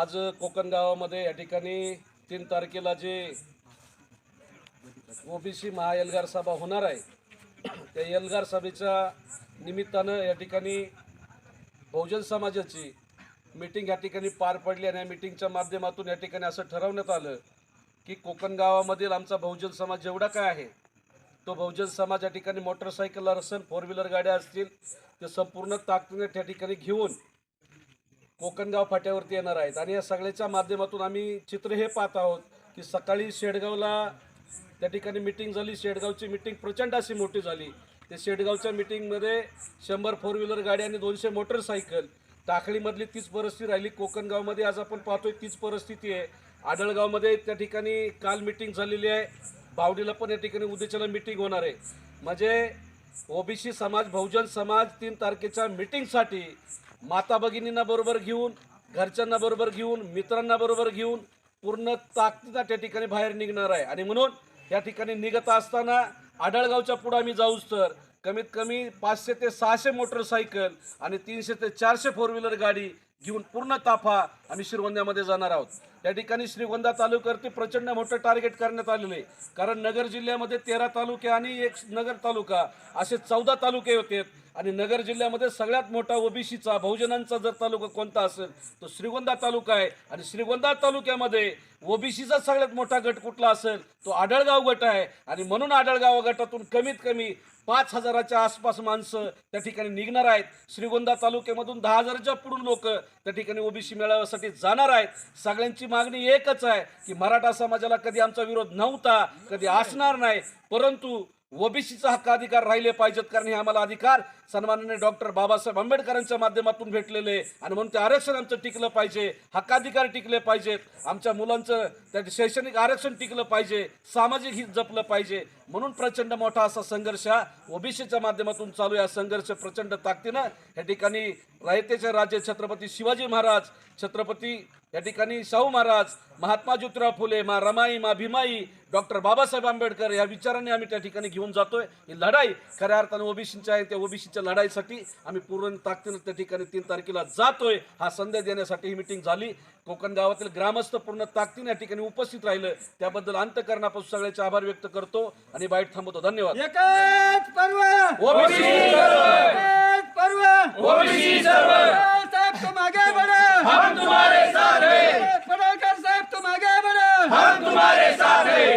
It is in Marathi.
आज कोकण गावामध्ये या ठिकाणी तीन तारखेला जे ओबीसी महाएल्गार सभा होणार आहे त्या एल्गार सभेच्या निमित्तानं या ठिकाणी बहुजन समाजाची मीटिंग या ठिकाणी पार पडली आणि या मीटिंगच्या माध्यमातून या ठिकाणी असं ठरवण्यात आलं की कोकण गावामधील आमचा बहुजन समाज जेवढा काय आहे तो बहुजन समाज या ठिकाणी मोटरसायकल असेल फोर व्हीलर गाड्या असतील ते संपूर्ण ताकदीने त्या ठिकाणी घेऊन कोकणगाव फाट्यावरती येणार आहेत. आणि या सगळ्याच्या माध्यमातून आम्ही चित्र हे पाहत आहोत की सकाळी शेडगावला त्या ठिकाणी मिटिंग झाली. शेडगावची मिटिंग प्रचंड अशी मोठी झाली. ते शेडगावच्या मिटिंगमध्ये शंभर फोर व्हीलर गाडी आणि दोनशे मोटरसायकल टाकळीमधली तीच परिस्थिती राहिली. कोकणगावमध्ये आज आपण पाहतोय तीच परिस्थिती आहे. आडळगावमध्ये त्या ठिकाणी काल मिटिंग झालेली आहे. बावडीला पण या ठिकाणी उद्याच्याला मिटिंग होणार आहे. म्हणजे ओबीसी समाज बहुजन समाज तीन तारखेच्या मिटिंगसाठी माता भगिनींना बरोबर घेऊन घरच्यांना बरोबर घेऊन मित्रांना बरोबर घेऊन पूर्ण ताकदीनं त्या ठिकाणी बाहेर निघणार आहे. आणि म्हणून या ठिकाणी निघत असताना आढळगावच्या पुढे आम्ही जाऊच तर कमीत कमी पाचशे ते सहाशे मोटरसायकल आणि तीनशे ते चारशे फोर व्हीलर गाडी घेऊन पूर्ण ताफा आम्ही श्रीगोंद्यामध्ये जाणार आहोत. त्या ठिकाणी श्रीगोंदा तालुक्यावरती प्रचंड मोठं टार्गेट करण्यात आलेलं आहे. कारण नगर जिल्ह्यामध्ये तेरा तालुके आणि एक नगर तालुका असे चौदा तालुके होते. आणि नगर जिल्ह्यामध्ये सगळ्यात मोठा ओबीसीचा बहुजनांचा जर तालुका कोणता असेल तो श्रीगोंदा तालुका आहे. आणि श्रीगोंदा तालुक्यामध्ये ओबीसीचा सगळ्यात मोठा गट कुठला असेल तो आढळगाव गट आहे. आणि म्हणून आढळगाव गटातून कमीत कमी पाच हजाराच्या आसपास माणसं त्या ठिकाणी निघणार आहेत. श्रीगोंदा तालुक्यामधून दहा हजाराच्या पुढून लोक त्या ठिकाणी ओबीसी मेळाव्यासाठी जाणार आहेत. सगळ्यांची मागणी एकच आहे की मराठा समाजाला कधी आमचा विरोध नव्हता कधी असणार नाही परंतु ओबीसीचा हक्क अधिकार राहिले पाहिजेत कारण हे आम्हाला अधिकार. सन्माननीय डॉक्टर बाबासाहेब आंबेडकरांच्या माध्यमातून भेटलेले आणि म्हणून ते आरक्षण आमचं टिकलं पाहिजे. हक्काधिकार टिकले पाहिजेत. आमच्या मुलांचं त्या शैक्षणिक आरक्षण टिकलं पाहिजे. सामाजिक हित जपलं पाहिजे. म्हणून प्रचंड मोठा असा संघर्ष हा ओबीसीच्या माध्यमातून चालू आहे. संघर्ष प्रचंड ताकदीनं या ठिकाणी रायतेचे राजे छत्रपती शिवाजी महाराज छत्रपती या ठिकाणी शाहू महाराज महात्मा ज्योतिराव फुले मा रमाई मा भीमाई डॉक्टर बाबासाहेब आंबेडकर या विचाराने आम्ही त्या ठिकाणी घेऊन जातोय. ही लढाई खऱ्या अर्थानं ओबीसीच्या आहे. त्या ओबीसीच्या लढाईसाठी आम्ही पूर्ण ताकदीनं त्या ठिकाणी तीन तारखेला जातोय. हा संदेश देण्यासाठी ही मिटिंग झाली. कोकण गावातील ग्रामस्थ पूर्ण ताकदीने या ठिकाणी उपस्थित राहिलं. त्याबद्दल अंतकरणापासून सगळ्याचे आभार व्यक्त करतो आणि बाईट थांबवतो. धन्यवाद एकच पर्व ओबीसी एकच पर्व ओबीसी सर्व साहेब तुम आगे बढ़ो हम तुम्हारे साथ हैं। पडळकर साहेब तुम आगे बढ़ो हम तुम्हारे साथ हैं।